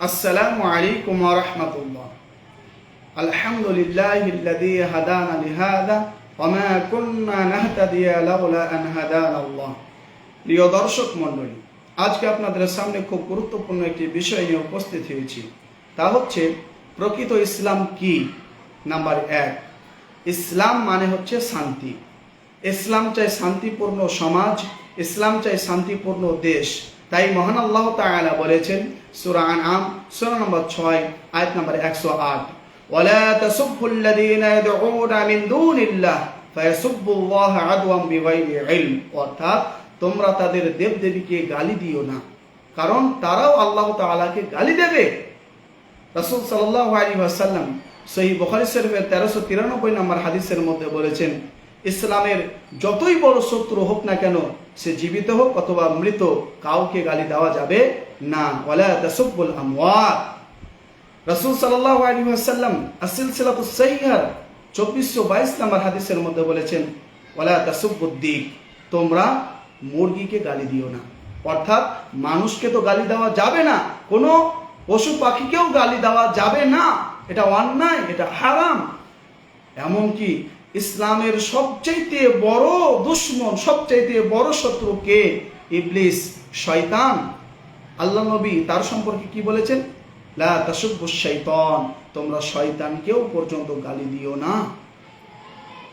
السلام عليكم ورحمة الله الحمد لله الذي هدانا لهذا وما كنا نهتدي لولا أن هدانا الله প্রিয় দর্শক মণ্ডলী আজকে আপনাদের সামনে খুব গুরুত্বপূর্ণ একটি বিষয় নিয়ে উপস্থিত হয়েছি তা হচ্ছে প্রকৃত ইসলাম কি নাম্বার এক ইসলাম মানে হচ্ছে শান্তি ইসলাম চাই শান্তিপূর্ণ সমাজ ইসলাম চাই শান্তিপূর্ণ দেশ তাই মহান আল্লাহ তাআলা বলেছেন সূরা আনআম, সূরা নম্বর 6 আয়াত নম্বর 108 ওয়ালা তাসুবুল্লাযীনা ইয়াদউনা দুনিল্লাহ ফায়াসুবুল্লাহ আদওয়াম বিগাইরি ইলম। অর্থাৎ তোমরা তাদের দেবদেবীকে গালি দিও না, কারণ তারাও আল্লাহ তাআলাকে গালি দেবে। রাসূল সাল্লাল্লাহু আলাইহি ওয়াসাল্লাম সহিহ বুখারী শরীফের 1393 নম্বর হাদিসের মধ্যে বলেছেন ইসলামের যতই বড় শত্রু হোক না কেন, সে জীবিত হোক অথবা মৃত, কাউকে গালি দেওয়া যাবে না। ওয়ালা তাসুবুল আমওয়াত। রাসূল সাল্লাল্লাহু আলাইহি ওয়াসাল্লাম আসিলসিলাতুস সাহিহার 2422 নম্বর হাদিসের মধ্যে বলেছেন, ওয়ালা তাসুবুদ্দিক তোমরা মুরগিকে গালি দিও না। অর্থাৎ মানুষকে তো গালি দেওয়া যাবে না। কোনো পশু পাখিকেও গালি দেওয়া যাবে না। এটা অন্যায়, এটা হারাম। এমনকি ইসলামের সবচাইতে বড় দুশ্মন, সবচাইতে বড় শত্রু কে? ইবলিস, শয়তান। আল্লাহ নবী তার সম্পর্কে কি বলেছেন? লা শৈতান তোমরা শয়তানকেও পর্যন্ত গালি দিও না।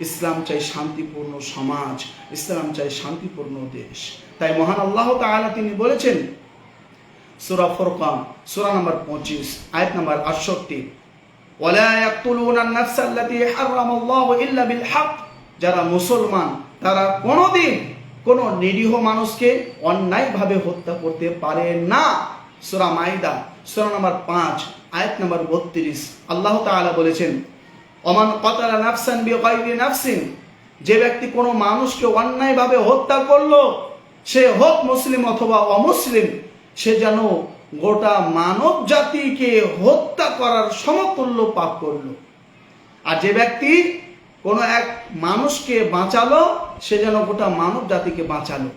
ইসলাম চাই শান্তিপূর্ণ সমাজ, ইসলাম চাই শান্তিপূর্ণ দেশ। তাই মহান আল্লাহ তাআলা তিনি বলেছেন, সূরা ফুরকান, সূরা নাম্বার পঁচিশ, আয়াত নাম্বার 68 ওয়ালা ইয়াকতুলুনা আন-নাফসা আল্লাতী হারামাল্লাহু ইল্লা বিল যারা মুসলমান, তারা কোনোদিন কোন নিরীহ মানুষকে অন্যায়ভাবে হত্যা করতে পারে না। সূরা মাইদা, সূরা নম্বর 5 আয়াত নম্বর 32 আল্লাহ তাআলা বলেছেন, ওমান কতালা নাফসান বিগাইরি নাফসিন যে ব্যক্তি কোনো মানুষকে অন্যায়ভাবে হত্যা করল, সে হোক মুসলিম অথবা অমুসলিম, সে যেন গোটা মানব জাতিকে হত্যা করার সমতুল্য পাপ করল। আর যে ব্যক্তি কোনো এক মানুষকে বাঁচালো, সে যেন গোটা মানব জাতিকে বাঁচালো।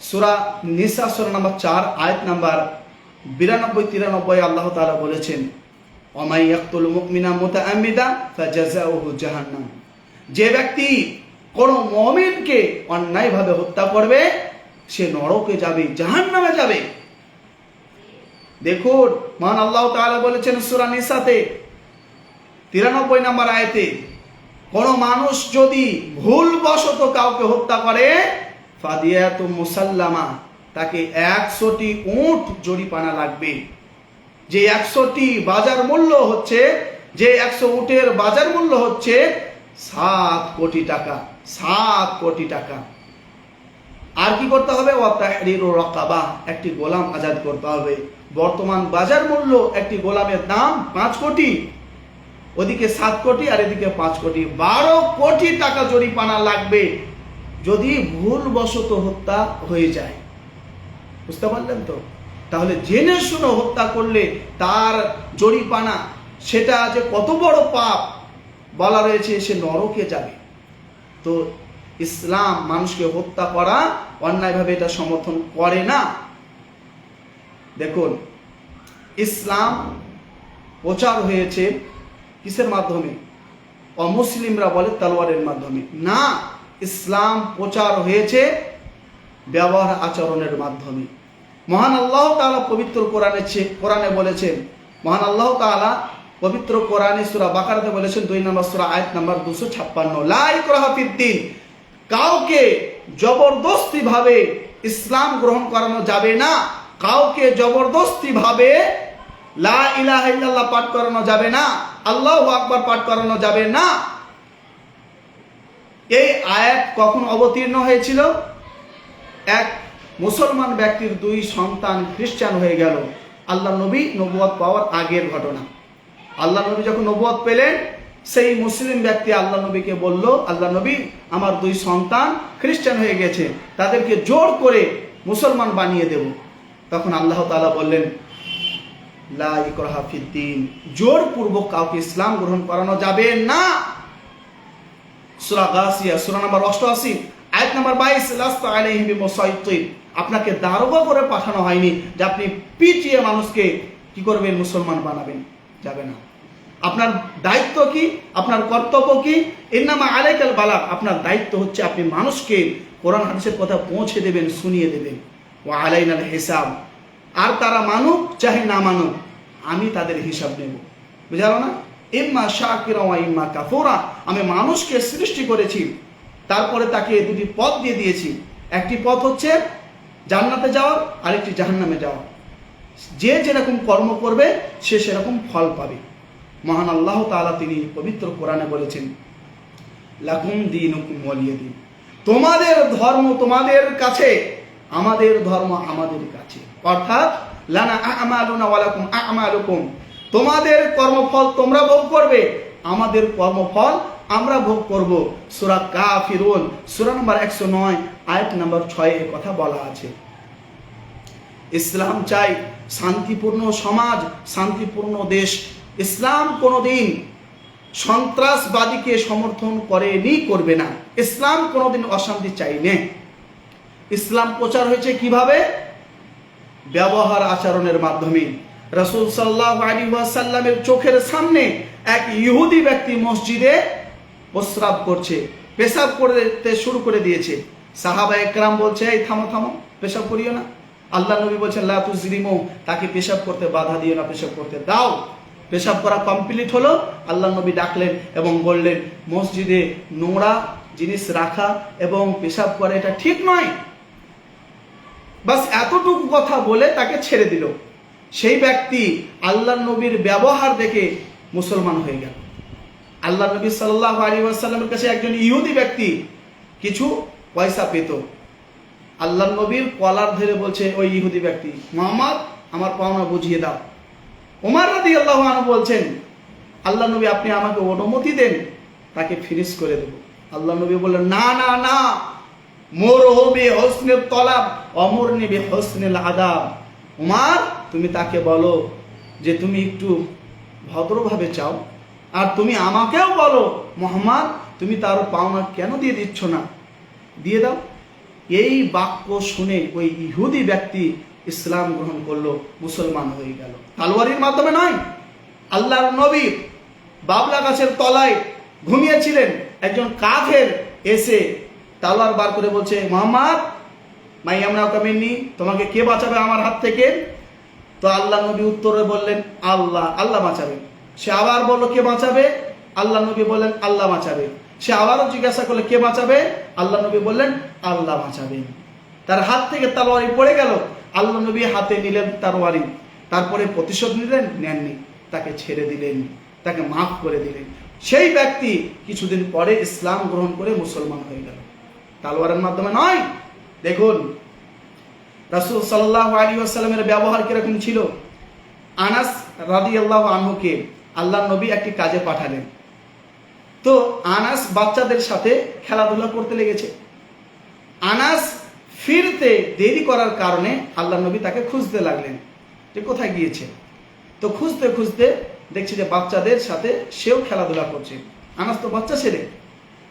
সুরা নিসা, সুরা নাম্বার চার, আয়াত নাম্বার বিরানব্বই, তিরানব্বই আল্লাহ তাআলা বলেছেন অমাই ইয়াকতুল মুমিনা মুতাআম্মিদা ফাজাযাউহু জাহান্নাম। যে ব্যক্তি কোন মুমিনকে অন্যায়ভাবে হত্যা করবে সে নরকে যাবে জাহান নামে যাবে। দেখুন মহান আল্লাহ তাআলা বলেছেন সূরা নিসাতে 93 নম্বর আয়াতে, কোন মানুষ যদি ভুলবশত কাউকে হত্যা করে ফাদিয়াতু মুসাল্লামা, তাকে একশোটি উট জরিপানা লাগবে। যে একশোটি বাজার মূল্য হচ্ছে, যে একশো উটের বাজার মূল্য হচ্ছে সাত কোটি টাকা, সাত কোটি টাকা। আর কি করতে হবে? ওয়াতাহরিরু রাকাবা, একটি গোলাম আজাদ করতে হবে। বর্তমান বাজার মূল্য একটি গোলামের দাম পাঁচ কোটি, ওদিকে সাত কোটি আর এদিকে পাঁচ কোটি। বারো কোটি টাকা জরিপানা লাগবে যদি ভুলবশত হত্যা হয়ে যায়। বুঝতে পারলেন তো? তাহলে জেনে শুনে হত্যা করলে তার জরিপানা সেটা যে কত বড় পাপ বলা রয়েছে, সে নরকে যাবে। তো ইসলাম মানুষকে হত্যা করা, অন্যায়ভাবে এটা সমর্থন করে না। দেখুন, ইসলাম প্রচার হয়েছে কিসের মাধ্যমে? অমুসলিমরা বলে তলোয়ারের মাধ্যমে। না, ইসলাম প্রচার হয়েছে ব্যবহার আচরণের মাধ্যমে। মহান আল্লাহ তাআলা পবিত্র কোরআনে কোরআনে বলেছেন, মহান আল্লাহ তাআলা পবিত্র কোরআনে সুরা বাকারাতে বলেছেন, দুই নম্বর সুরা আয়াত নম্বর 256 লা ইকরাহা ফিদ্দিন কাউকে জবরদস্তি ভাবে ইসলাম গ্রহণ করানো যাবে না, কাউকে জবরদস্তি ভাবে লা পাঠ করানো যাবে না, আল্লাহ আকবার পাঠ করানো যাবে না। এই আয়াত কখন অবতীর্ণ হয়েছিল? এক মুসলমান ব্যক্তির দুই সন্তান খ্রিস্টান হয়ে গেল। আল্লাহ নবী নবুয়ত পাওয়ার আগের ঘটনা। আল্লাহ নবী যখন নবুয়ত পেলেন সেই মুসলিম ব্যক্তি আল্লাহ নবীকে বলল, আল্লাহ নবী, আমার দুই সন্তান খ্রিস্টান হয়ে গেছে, তাদেরকে জোর করে মুসলমান বানিয়ে দেব। তখন আল্লাহ তাআলা বললেন, লা ইকরাহা ফিদ্দিন জোরপূর্বক কাউকে ইসলাম গ্রহণ করানো যাবে না। সূরা গাসিয়া, সূরা নাম্বার 88 আয়াত নাম্বার 22 লাস্তা আলাইহিম বিমুসাইতির আপনাকে দারোগা করে পাঠানো হয়নি যে আপনি পিটিয়ে মানুষকে কি করবেন, মুসলমান বানাবেন, যাবে না। আপনার দায়িত্ব কি? আপনার কর্তব্য কি? এর নামে আলাইকাল বালা আপনার দায়িত্ব হচ্ছে আপনি মানুষকে কোরআন হাদিসের কথা পৌঁছে দেবেন, শুনিয়ে দেবেন। ও আলাইনাল হিসাব। আর তারা মানুক, চাহে না মানুক, আমি তাদের হিসাব নেব। বুঝালো না? ইম্মা শাকিরা ওয়া ইম্মা কাফুরা। আমি মানুষকে সৃষ্টি করেছি, তারপরে তাকে দুটি পথ দিয়ে দিয়েছি। একটি পথ হচ্ছে জান্নাতে যাওয়ার, আরেকটি জাহান্নামে যাওয়ার। যে যেরকম কর্ম করবে, সে সেরকম ফল পাবে। মহান আল্লাহ তাআলা তিনি পবিত্র কোরআনে বলেছেন, লাকুম দিন দিন। তোমাদের ধর্ম তোমাদের কাছে, আমাদের ধর্ম আমাদের কাছে। অর্থাৎ, লানা আমালুকুম। তোমাদের কর্মফল তোমরা ভোগ করবে, আমাদের কর্মফল আমরা ভোগ করব। সূরা কাফিরুন, সূরা নম্বর 109 আয়াত নম্বর 6 এর কথা বলা আছে। ইসলাম চাই শান্তিপূর্ণ সমাজ, শান্তিপূর্ণ দেশ ইসলাম কোনোদিন সন্ত্রাসবাদীকে সমর্থন করেনি, করবে না। ইসলাম কোনোদিন অশান্তি চাই নে ইসলাম প্রচার হয়েছে কীভাবে? ব্যবহার আচরণের মাধ্যমে। রসুল সাল্লাহ আলী ওয়াসাল্লামের চোখের সামনে এক ইহুদি ব্যক্তি মসজিদে প্রস্রাব করছে, পেশাব করতে শুরু করে দিয়েছে। সাহাবা একরাম বলছে, এই থামো থামো, পেশাব করিও না। আল্লাহ নবী বলছেন লাতুজরিমো তাকে পেশাব করতে বাধা দিও না, পেশাব করতে দাও। পেশাব করা কমপ্লিট হলো। আল্লাহ নবী ডাকলেন এবং বললেন, মসজিদে নোংরা জিনিস রাখা এবং পেশাব করা এটা ঠিক নয়। বাস এতটুকু কথা বলে তাকে ছেড়ে দিল। সেই ব্যক্তি আল্লাহ নবীর ব্যবহার দেখে মুসলমান হয়ে গেল। আল্লাহ নবী সাল্লাহ আলী আসাল্লামের কাছে একজন ইহুদি ব্যক্তি কিছু পয়সা পেত। আল্লাহ নবীর কলার ধরে বলছে, ওই ইহুদি ব্যক্তি, মোহাম্মদ, আমার পাওনা বুঝিয়ে দাও। ওমার রাদি আল্লাহ আনু বলছেন, আল্লাহ নবী, আপনি আমাকে অনুমতি দেন, তাকে ফিরিস করে দেব। আল্লাহ নবী বললেন, না না না। মোর হবে হোসনের তলাব, অমর নেবে হোসনেল আদাব। উমার, তুমি তাকে বলো যে তুমি একটু ভদ্রভাবে চাও, আর তুমি আমাকেও বলো, মোহাম্মদ, তুমি তার পাওনা কেন দিয়ে দিচ্ছ না? দিয়ে দাও। এই বাক্য শুনে ওই ইহুদি ব্যক্তি ইসলাম গ্রহণ করল, মুসলমান হয়ে গেল। তালোয়ারির মাধ্যমে নয়, আল্লাহর নবী বাবলা গাছের তলায় ঘুমিয়েছিলেন। একজন কাফের এসে তালোয়ার বার করে বলছে, মোহাম্মদ, মাই আমরা কামিনি তোমাকে কে বাঁচাবে আমার হাত থেকে? তো আল্লাহ নবী উত্তরে বললেন, আল্লাহ আল্লাহ বাঁচাবে। সে আবার বলল, কে বাঁচাবে? আল্লাহ নবী বললেন, আল্লাহ বাঁচাবে। সে আবারও জিজ্ঞাসা করলে, কে বাঁচাবে? আল্লাহ নবী বললেন, আল্লাহ বাঁচাবেন। তার হাত থেকে তালোয়ারি পড়ে গেল। আল্লাহ নবী হাতে নিলেন তারওয়ারি তারপরে প্রতিশোধ নিলেন, নেননি। তাকে ছেড়ে দিলেন, তাকে মাফ করে দিলেন। সেই ব্যক্তি কিছুদিন পরে ইসলাম গ্রহণ করে মুসলমান হয়ে গেল। তালোয়ারের মাধ্যমে নয়। দেখুন, রাসুল সাল্লাহ আলী আসাল্লামের ব্যবহার কীরকম ছিল? আনাস রাদি আল্লাহ আনহুকে আল্লাহ নবী একটি কাজে পাঠালেন। তো আনাস বাচ্চাদের সাথে খেলাধুলা করতে লেগেছে। আনাস ফিরতে দেরি করার কারণে আল্লাহ নবী তাকে খুঁজতে লাগলেন যে কোথায় গিয়েছে। তো খুঁজতে খুঁজতে দেখছি যে বাচ্চাদের সাথে সেও খেলাধুলা করছে। আনাস তো বাচ্চা ছেলে।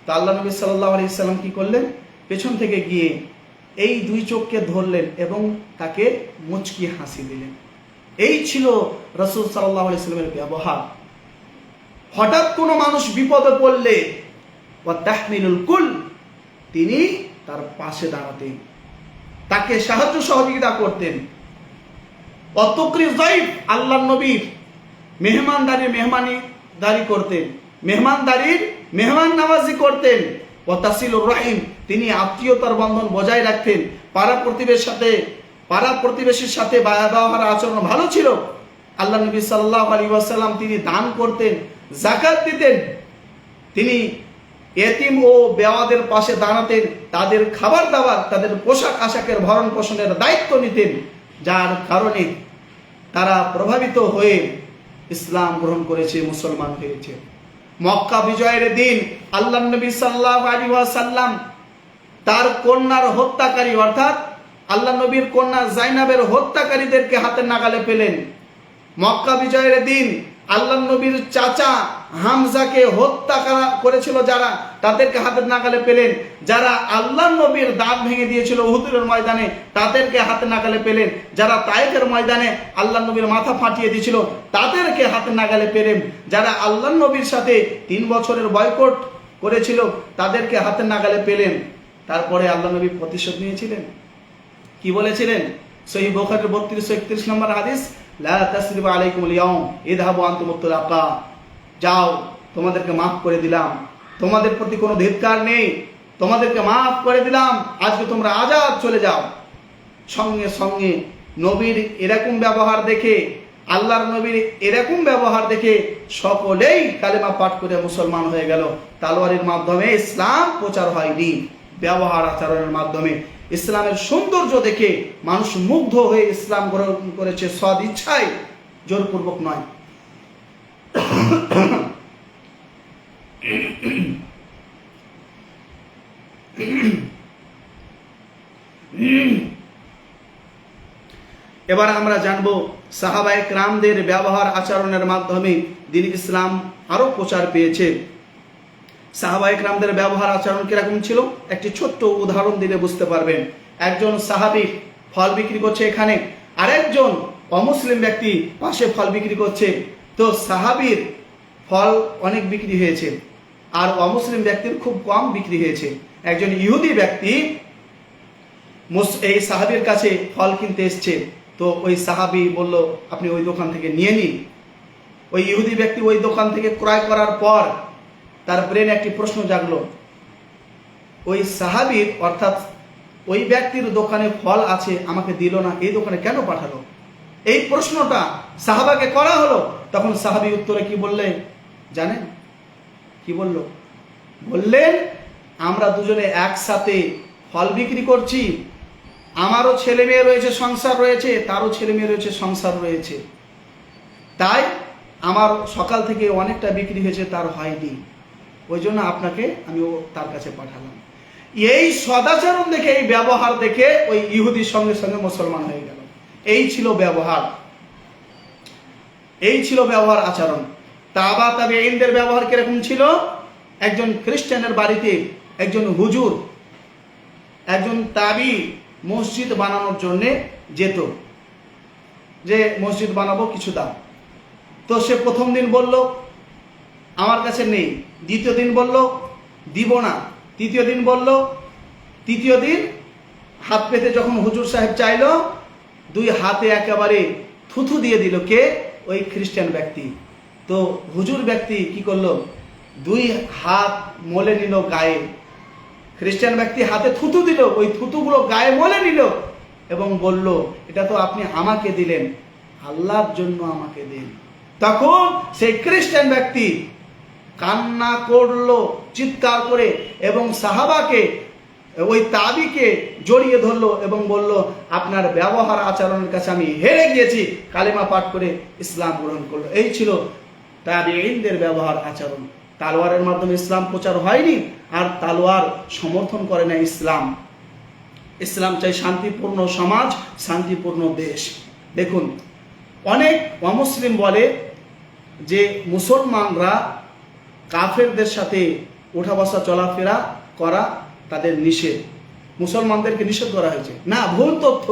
তা আল্লাহ নবী সাল্লাহ আলি সাল্লাম কি করলেন? পেছন থেকে গিয়ে এই দুই চোখকে ধরলেন এবং তাকে মুচকি হাসি দিলেন। এই ছিল রসুল সাল্লাহ আলি সাল্লামের ব্যবহার। হঠাৎ কোনো মানুষ বিপদে পড়লে ও কুল, তিনি তার পাশে দাঁড়াতেন। তাকে সাহায্য সহযোগিতা করতেন। আল্লাহ নবীর মেহমানদারি মেহমানি দারি করতেন। মেহমানদারির মেহমান নামাজি করতেন। ও তাসিলুর রাহিম, তিনি আত্মীয়তার বন্ধন বজায় রাখতেন। পাড়া প্রতিবেশীর সাথে, পাড়া প্রতিবেশীর সাথে ব্যবহার আচরণ ভালো ছিল। আল্লাহ নবী সাল্লাহ আলী ওয়াসাল্লাম তিনি দান করতেন জাকাত দিতেন। তিনি এতিম ও বেওয়াদের পাশে দাঁড়াতেন তাদের খাবার দাবার, তাদের পোশাক আশাকের ভরণ পোষণের দায়িত্ব নিতেন, যার কারণে তারা প্রভাবিত হয়ে ইসলাম গ্রহণ করেছে, মুসলমান হয়েছে। মক্কা বিজয়ের দিন আল্লাহ নবী সাল্লাহ আলী সাল্লাম তার কন্যার হত্যাকারী, অর্থাৎ আল্লাহ নবীর কন্যা জাইনাবের হত্যাকারীদেরকে হাতের নাগালে পেলেন। মক্কা বিজয়ের দিন আল্লাহ নবীর চাচা হামজাকে হত্যা করা- করেছিল যারা, তাদেরকে হাতের নাগালে পেলেন। যারা আল্লাহ নবীর দাঁত ভেঙে দিয়েছিল উহুদের ময়দানে, তাদেরকে হাতে নাগালে পেলেন। যারা তায়েফের ময়দানে আল্লাহ নবীর মাথা ফাটিয়ে দিয়েছিল, তাদেরকে হাতে নাগালে পেলেন। যারা আল্লাহ নবীর সাথে তিন বছরের বয়কট করেছিল, তাদেরকে হাতে নাগালে পেলেন। তারপরে আল্লাহ নবী প্রতিশোধ নিয়েছিলেন। কি বলেছিলেন? সহি বোখারের বত্রিশশো একত্রিশ নম্বর হাদিস, লা তাসরিবা আলাইকুম ইয়াউম ইদহাবু আনতুম মুত্তালাকা যাও, তোমাদেরকে মাফ করে দিলাম। তোমাদের প্রতি কোনো ধিক্কার নেই। তোমাদেরকে মাফ করে দিলাম। আজকে তোমরা আজাদ চলে যাও। সঙ্গে সঙ্গে নবীর এরকম ব্যবহার দেখে, আল্লাহর নবীর এরকম ব্যবহার দেখে সকলেই কালেমা পাঠ করে মুসলমান হয়ে গেল। তালোয়ারের মাধ্যমে ইসলাম প্রচার হয়নি। ব্যবহার আচরণের মাধ্যমে ইসলামের সৌন্দর্য দেখে মানুষ মুগ্ধ হয়ে ইসলাম গ্রহণ করেছে। সদ ইচ্ছায়, জোরপূর্বক নয়। এবার আমরা জানব সাহাবায়ে রামদের ব্যবহার আচরণের মাধ্যমে দিন ইসলাম আরও প্রচার পেয়েছে। সাহাবায়ে রামদের ব্যবহার আচরণ কীরকম ছিল? একটি ছোট্ট উদাহরণ দিলে বুঝতে পারবেন। একজন সাহাবি ফল বিক্রি করছে এখানে, আরেকজন অমুসলিম ব্যক্তি পাশে ফল বিক্রি করছে। তো সাহাবির ফল অনেক বিক্রি হয়েছে। আর অমুসলিম ব্যক্তির খুব কম বিক্রি হয়েছে। একজন ইহুদি ব্যক্তি এই সাহাবির কাছে ফল কিনতে এসছে। তো ওই সাহাবি বলল, আপনি ওই দোকান থেকে নিয়ে নিন। ওই ইহুদি ব্যক্তি ওই দোকান থেকে ক্রয় করার পর তার ব্রেনে একটি প্রশ্ন জাগলো। ওই সাহাবির অর্থাৎ ওই ব্যক্তির দোকানে ফল আছে, আমাকে দিল না, এই দোকানে কেন পাঠালো? এই প্রশ্নটা সাহাবাকে করা হলো, তখন সাহাবি উত্তরে কি বললেন জানেন? কি বলল? বললেন, আমরা দুজনে একসাথে ফল বিক্রি করছি, আমারও ছেলে মেয়ে রয়েছে, সংসার রয়েছে, তারও ছেলে মেয়ে রয়েছে, সংসার রয়েছে। তাই আমার সকাল থেকে অনেকটা বিক্রি হয়েছে, তার হয়নি। ওই জন্য আপনাকে আমি ও তার কাছে পাঠালাম। এই সদাচরণ দেখে, এই ব্যবহার দেখে ওই ইহুদির সঙ্গে সঙ্গে মুসলমান হয়ে গেল। এই ছিল ব্যবহার। এই ছিল ব্যবহার আচরণ। তাবা তাবে ইনদের ব্যবহার কীরকম ছিল? একজন খ্রিস্টানের বাড়িতে একজন হুজুর, একজন তাবি মসজিদ বানানোর জন্য যেত। যে মসজিদ বানাবো কিছু দাম। তো সে প্রথম দিন বলল, আমার কাছে নেই। দ্বিতীয় দিন বলল, দিব না। তৃতীয় দিন বলল, তৃতীয় দিন হাত পেতে যখন হুজুর সাহেব চাইলো দুই হাতে একেবারে থুথু দিয়ে দিল কে? ওই খ্রিস্টান ব্যক্তি। তো হুজুর ব্যক্তি কি করল? দুই হাত মলে নিল গায়ে। খ্রিস্টান ব্যক্তি হাতে থুতু দিল, ওই থুতুগুলো গায়ে মলে নিল এবং বলল, এটা তো আপনি আমাকে দিলেন, আল্লাহর জন্য আমাকে দিন। তখন সেই খ্রিস্টান ব্যক্তি কান্না করল, চিৎকার করে এবং সাহাবাকে ওই তাবিকে জড়িয়ে ধরলো এবং বলল, আপনার ব্যবহার আচরণের কাছে আমি হেরে গিয়েছি। কালিমা পাঠ করে ইসলাম গ্রহণ করল। এই ছিল তাবিঈনদের ব্যবহার আচরণ। তালোয়ারের মাধ্যমে ইসলাম প্রচার হয়নি আর তালোয়ার সমর্থন করে না ইসলাম। ইসলাম চাই শান্তিপূর্ণ সমাজ, শান্তিপূর্ণ দেশ। দেখুন, অনেক অমুসলিম বলে যে মুসলমানরা কাফেরদের সাথে উঠা বসা চলাফেরা করা তাদের নিষেধ মুসলমানদেরকে নিষেধ করা হয়েছে না ভুল তথ্য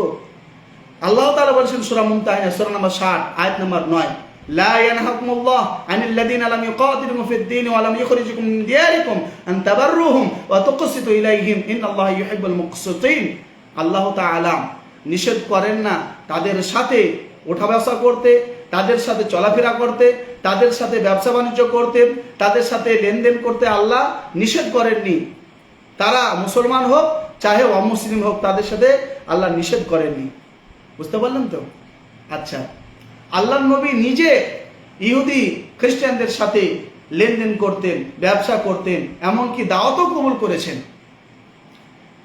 আল্লাহ তাআলা বলেছেন সূরা মুমতাহিনা সূরা নম্বর 60 আয়াত নম্বর 9 لا ينهاكم الله عن الذين لم يقاتلوا في الدين ولم يخرجكم من دياركم أن تبروهم وتقسطوا إليهم إن الله يحب المقسطين আল্লাহ তাআলা নিষেধ করেন না তাদের সাথে ওঠা বসা করতে তাদের সাথে চলাফেরা করতে তাদের সাথে ব্যবসা বাণিজ্য করতে তাদের সাথে লেনদেন করতে আল্লাহ নিষেধ করেননি তারা মুসলমান হোক, চাহে অমুসলিম হোক, তাদের সাথে আল্লাহ নিষেধ করেননি। বুঝতে পারলেন তো? আচ্ছা আল্লাহ নবী নিজে ইহুদি খ্রিস্টানদের সাথে লেনদেন করতেন, ব্যবসা করতেন, এমনকি দাওয়াতও কবুল করেছেন।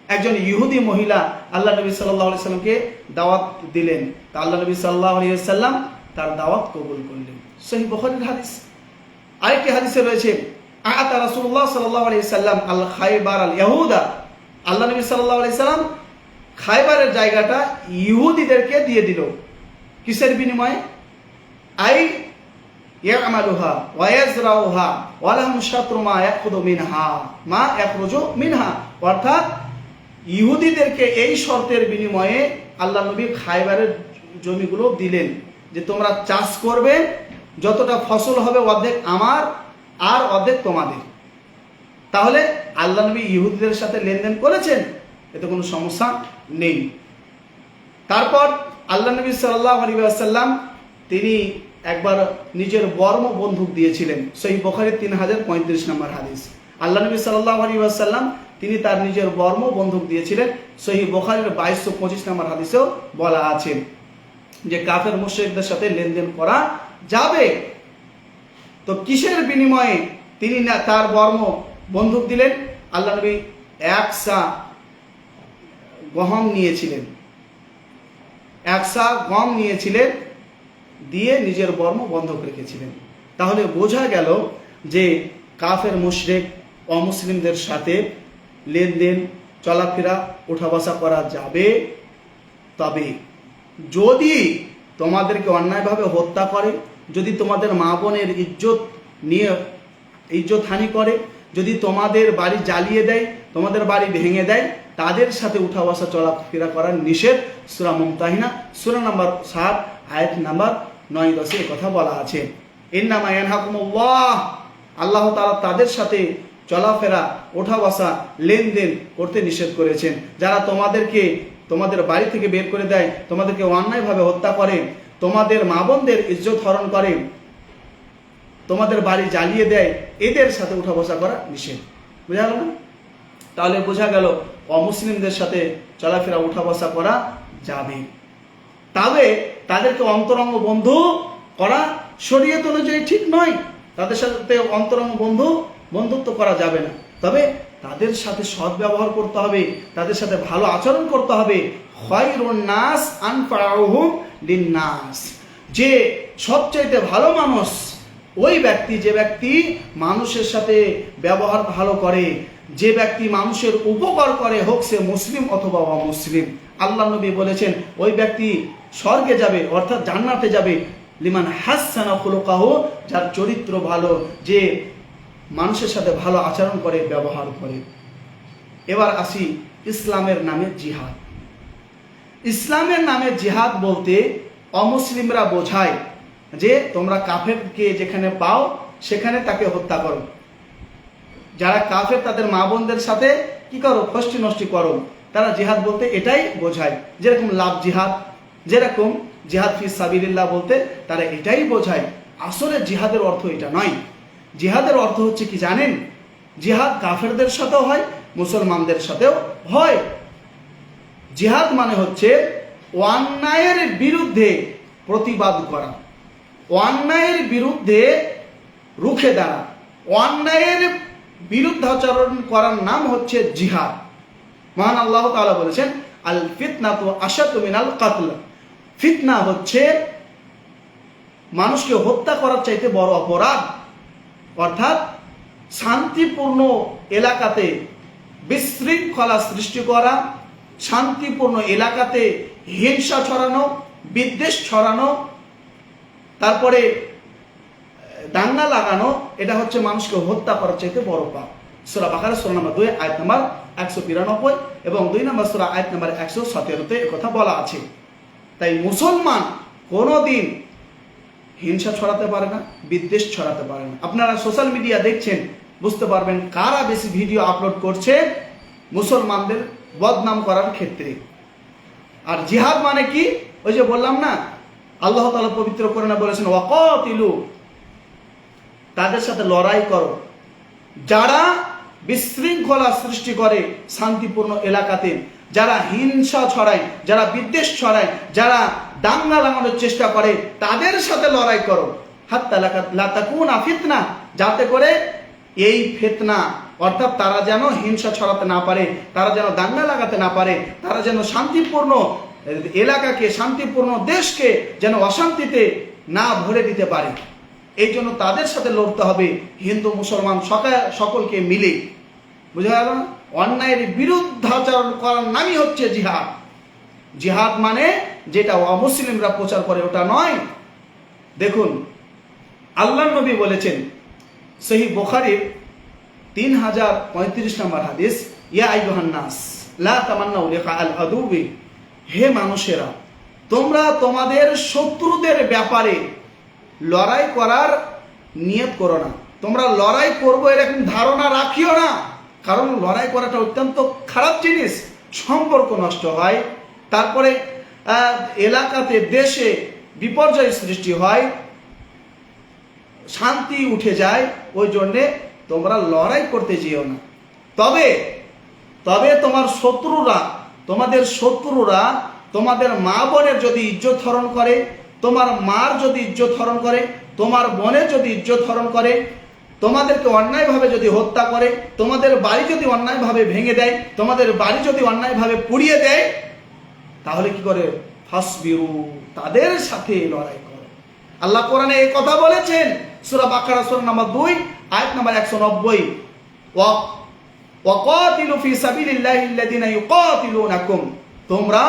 একজন ইহুদি মহিলা আল্লাহ নবী সাল্লাহ সাল্লামকে দাওয়াত দিলেন। তা আল্লাহ নবী সাল্লাহ সাল্লাম তার দাওয়াত কবুল করলেন। সেই বখরির হাদিস। আরেকটি হাদিসে রয়েছে আতা রাসূলুল্লাহ সাল্লাল্লাহু আলাইহি সাল্লাম আল খাইবার আল ইয়াহুদা। আল্লাহ নবী সাল্লাল্লাহু আলাইহি সাল্লাম খাইবারের জায়গাটা ইহুদিদেরকে দিয়ে দিল। কিসের বিনিময়ে? আই ইয়ামালুহা ওয়া ইয়াজরাউহা ওয়া লাহুম শাতরু মা ইয়াখুদু মিনহা, মা ইয়াখরুজু মিনহা। অর্থাৎ ইহুদিদেরকে এই শর্তের বিনিময়ে আল্লাহ নবী খাইবারের জমিগুলো দিলেন যে তোমরা চাষ করবে, যতটা ফসল হবে অর্ধেক আমার আর অর্ধেক তোমাদের। তাহলে আল্লাহ নবী ইহুদিদের সাথে লেনদেন করেছেন? এতে কোনো সমস্যা নেই। তারপর আল্লাহ নবী সাল্লাহ আলী আসাল্লাম তিনি একবার নিজের বর্ম বন্দুক দিয়েছিলেন। সেই বখারির তিন হাজার পঁয়ত্রিশ নম্বর হাদিস। আল্লাহ নবী সাল্লাহ আলী আসাল্লাম তিনি তার নিজের বর্ম বন্দুক দিয়েছিলেন। সেই বখারির বাইশশো পঁচিশ নম্বর হাদিসেও বলা আছে যে কাফের মুশ্রিকদের সাথে লেনদেন করা যাবে। তো কিসের বিনিময়ে তিনি না তার বর্ম বন্দুক দিলেন? আল্লাহ নবী একসা গহম নিয়েছিলেন। একসা গম নিয়েছিলেন, দিয়ে নিজের বর্ম বন্ধক রেখেছিলেন। তাহলে বোঝা গেল যে কাফের মুশরেক অমুসলিমদের সাথে লেনদেন, চলাফেরা ওঠা বসা করা যাবে? তবে যদি তোমাদেরকে অন্যায়ভাবে হত্যা করে যদি তোমাদের মা বোনের ইজ্জত নিয়ে ইজ্জত হানি করে, যদি তোমাদের বাড়ি জ্বালিয়ে দেয়, তোমাদের বাড়ি ভেঙে দেয়, তাদের সাথে উঠা বসা চলাফেরা করার নিষেধ সুরা মুমতাহিনা, সুরা নাম্বার সাত, আয়াত নাম্বার নয় দশে কথা বলা আছে। এর নাম নামা এনহাকুমুল্লাহ আল্লাহ তাআলা তাদের সাথে চলাফেরা, ওঠা বসা, লেনদেন করতে নিষেধ করেছেন। যারা তোমাদেরকে, তোমাদের বাড়ি থেকে বের করে দেয়, তোমাদেরকে অন্যায়ভাবে হত্যা করে তোমাদের মা বোনদের ইজ্জত হরণ করে, তোমাদের বাড়ি জ্বালিয়ে দেয়, এদের সাথে উঠা বসা করা নিষেধ। বোঝা গেল না? তাহলে বোঝা গেল অমুসলিমদের সাথে চলাফেরা উঠা বসা করা যাবে। তবে তাদেরকে অন্তরঙ্গ বন্ধু করা শরীয়ত অনুযায়ী ঠিক নয়। তাদের সাথে অন্তরঙ্গ বন্ধু, বন্ধুত্ব করা যাবে না। তবে তাদের সাথে সৎ ব্যবহার করতে হবে, তাদের সাথে ভালো আচরণ করতে হবে। নাস আনফাউহুম লিন্নাস যে সবচাইতে ভালো মানুষ, ওই ব্যক্তি, যে ব্যক্তি মানুষের সাথে ব্যবহার ভালো করে, যে ব্যক্তি মানুষের উপকার করে, হোক সে মুসলিম অথবা অমুসলিম। আল্লাহ নবী বলেছেন, ওই ব্যক্তি স্বর্গে যাবে, অর্থাৎ জান্নাতে যাবে। লিমান হাসানা খুলকাহ, যার চরিত্র ভালো, যে মানুষের সাথে ভালো আচরণ করে, ব্যবহার করে। এবার আসি ইসলামের নামে জিহাদ। ইসলামের নামে জিহাদ বলতে অমুসলিমরা বোঝায় যে তোমরা কাফেরকে যেখানে পাও, সেখানে তাকে হত্যা করো। যারা কাফের, তাদের মা বোনদের সাথে কি করো? ফষ্টি নষ্টি করো। তারা জিহাদ বলতে এটাই বোঝায়। যেরকম লাভ জিহাদ, যেরকম জিহাদ ফি সাবিলিল্লাহ বলতে তারা এটাই বোঝায়। আসলে জিহাদের অর্থ এটা নয়। জিহাদের অর্থ হচ্ছে কি জানেন? জিহাদ কাফেরদের সাথেও হয়, মুসলমানদের সাথেও হয়। জিহাদ মানে হচ্ছে অন্যায়ের বিরুদ্ধে প্রতিবাদ করা। অন্যায়ের বিরুদ্ধে রুখে দাঁড়া। অন্যায়ের বিরুদ্ধাচরণ করার নাম হচ্ছে জিহাদ। মহান আল্লাহ তাআলা বলেছেন, আল ফিতনা তো আশাত মিনাল কাতল। ফিতনা হচ্ছে মানুষকে হত্যা করার চাইতে বড় অপরাধ। অর্থাৎ শান্তিপূর্ণ এলাকাতে বিশৃঙ্খলা সৃষ্টি করা শান্তিপূর্ণ এলাকাতে হিংসা ছড়ানো, বিদ্বেষ ছড়ানো, তারপরে দাঙ্গা লাগানো, এটা হচ্ছে মানুষকে হত্যা করার চাইতে বড় পাপ। সুরা বাকার, সুরা নাম্বার দুই, আয়াত নাম্বার একশো বিরানব্বই এবং দুই নম্বর সুরা, আয়াত নাম্বার একশো সতেরোতে কথা বলা আছে। তাই মুসলমান কোনোদিন হিংসা ছড়াতে পারে না, বিদ্বেষ ছড়াতে পারে না। আপনারা সোশ্যাল মিডিয়া দেখছেন, বুঝতে পারবেন কারা বেশি ভিডিও আপলোড করছে মুসলমানদের বদনাম করার ক্ষেত্রে। আর জিহাদ মানে কি? ওই যে বললাম না, আল্লাহ তালা পবিত্র করে না বলেছেন ওয়াকিলু তাদের সাথে লড়াই করো। যারা বিশৃঙ্খলা সৃষ্টি করে শান্তিপূর্ণ এলাকাতে, যারা হিংসা ছড়ায়, যারা বিদ্বেষ ছড়ায়, যারা দাঙ্গা লাগানোর চেষ্টা করে, তাদের সাথে লড়াই করো। হাত্তা লাতাকুন ফিতনা, যাতে করে এই ফিতনা অর্থাৎ তারা যেন হিংসা ছড়াতে না পারে, তারা যেন দাঙ্গা লাগাতে না পারে, তারা যেন শান্তিপূর্ণ এলাকাকে, শান্তিপূর্ণ দেশকে যেন অশান্তিতে না ভরে দিতে পারে। এই জন্য তাদের সাথে লড়তে হবে, হিন্দু, মুসলমান সকাল সকলকে মিলে। বুঝা গেল অন্যায়ের বিরুদ্ধাচরণ করার নামই হচ্ছে জিহাদ। জিহাদ মানে যেটা অমুসলিমরা প্রচার করে, ওটা নয়। দেখুন আল্লাহ নবী বলেছেন সেই বোখারির তিন হাজার পঁয়ত্রিশ নম্বর হাদিস, ইয়া আইয়ুহান নাস, লা তামান্নাউ লিকা আল আদুবি। হে মানুষেরা, তোমরা তোমাদের শত্রুদের ব্যাপারে লড়াই করার নিয়ত করো না। তোমরা লড়াই করব এরকম ধারণা রাখিও না, কারণ লড়াই করাটা অত্যন্ত খারাপ জিনিস, সম্পর্ক নষ্ট হয়। তারপরে এলাকাতে দেশে বিপর্যয় সৃষ্টি হয়, শান্তি উঠে যায়, ওই জন্যে তোমরা লড়াই করতে যেও না। তবে তবে তোমার শত্রুরা, তোমাদের শত্রুরা তোমাদের মা বোনের যদি ইজ্জত হরণ করে, তোমার মার যদি ইজ্জত হরণ করে, তোমার বোনের যদি ইজ্জত হরণ করে, তোমাদেরকে অন্যায়ভাবে যদি হত্যা করে, তোমাদের বাড়ি যদি অন্যায়ভাবে ভেঙে দেয়, তোমাদের বাড়ি যদি অন্যায়ভাবে পুড়িয়ে দেয়, তাহলে কি করে? ফাসবিরু, তাদের সাথে লড়াই করো। আল্লাহ কোরআনে এই কথা বলেছেন, সূরা বাকারা, সূরা নাম্বার 2 আয়াত নাম্বার 190 ওয়া, ওয়াকাতিলু ফি সাবিলিল্লাহি আল্লাযিনা ইউকাতিলুনাকুম। তোমরা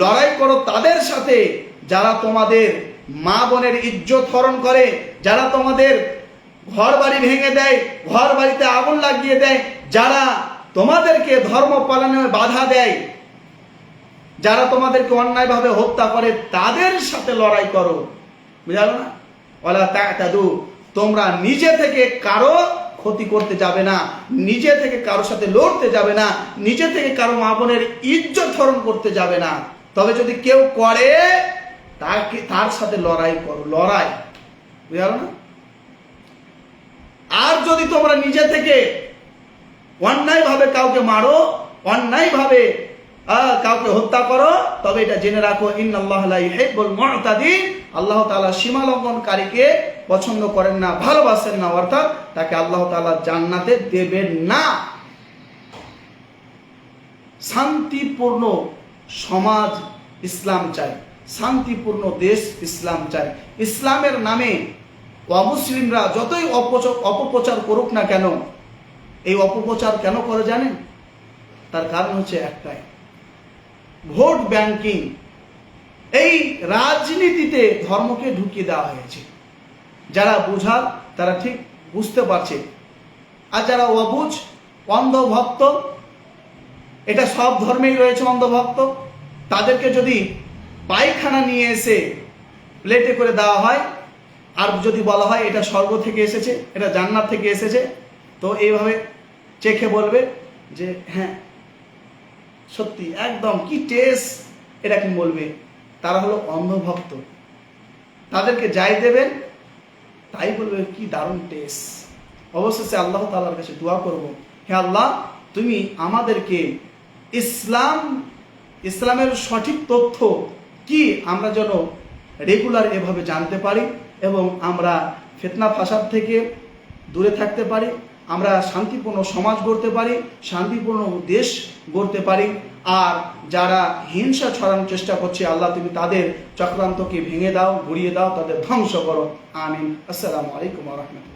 লড়াই করো তাদের সাথে যারা তোমাদের মা বোনের ইজ্জত হরণ করে, যারা তোমাদের ঘর বাড়ি ভেঙে দেয় ঘর বাড়িতে আগুন লাগিয়ে দেয়, যারা তোমাদেরকে ধর্ম পালনে বাধা দেয়, যারা তোমাদেরকে অন্যায়ভাবে হত্যা করে, তাদের সাথে লড়াই করো। বুঝালো না? ওলা তা তাদু তোমরা নিজে থেকে কারও ক্ষতি করতে যাবে না, নিজে থেকে কারও সাথে লড়তে যাবে না, নিজে থেকে কারও মা বোনের ইজ্জত হরণ করতে যাবে না। তবে যদি কেউ করে, তাকে, তার সাথে লড়াই করো, লড়াই। বুঝালো না? আর যদি তোমরা নিজে থেকে অন্যায়ভাবে কাউকে মারো, অন্যায়ভাবে কাউকে হত্যা করো, তবে এটা জেনে রাখো, ইন্নাল্লাহ লা ইউহিব্বুল মু'তাদিন। আল্লাহ তাআলা সীমা লঙ্ঘনকারীকে পছন্দ করেন না, ভালোবাসেন না, অর্থাৎ তাকে আল্লাহ তাআলা জান্নাতে দেবেন না। শান্তিপূর্ণ সমাজ ইসলাম চাই, শান্তিপূর্ণ দেশ ইসলাম চাই। ইসলামের নামে অমুসলিমরা যতই অপপ্রচার করুক না কেন, এই অপপ্রচার কেন করে জানেন? তার কারণ হচ্ছে একটাই ভোট ব্যাংকিং, এই রাজনীতিতে ধর্মকে ঢুকিয়ে দেওয়া হয়েছে। যারা বুঝার, তারা ঠিক বুঝতে পারছে। আর যারা অবুঝ, অন্ধভক্ত, এটা সব ধর্মেই রয়েছে অন্ধভক্ত, তাদেরকে যদি পায়খানা নিয়ে এসে প্লেটে করে দেওয়া হয়, আর যদি বলা হয় এটা স্বর্গ থেকে এসেছে, এটা জান্নাত থেকে এসেছে, তো এইভাবে চেখে বলবে যে হ্যাঁ সত্যি, একদম, কি টেস্ট এটা কি বলবে? তারা হলো অন্ধভক্ত। তাদেরকে যাই দেবেন, তাই বলবে কি দারুণ টেস্ট অবশেষে আল্লাহ তাআলার কাছে দোয়া করব, হে আল্লাহ, তুমি আমাদেরকে ইসলাম, ইসলামের সঠিক তথ্য কি আমরা যেন রেগুলার এভাবে জানতে পারি এবং আমরা ফেতনা ফাসাদ থেকে দূরে থাকতে পারি? আমরা শান্তিপূর্ণ সমাজ গড়তে পারি, শান্তিপূর্ণ দেশ গড়তে পারি। আর যারা হিংসা ছড়ানোর চেষ্টা করছে, আল্লাহ তুমি তাদের চক্রান্তকে ভেঙে দাও ঘুরিয়ে দাও, তাদের ধ্বংস করো। আমিন। আসসালামু আলাইকুম রহমতুল্লাহ।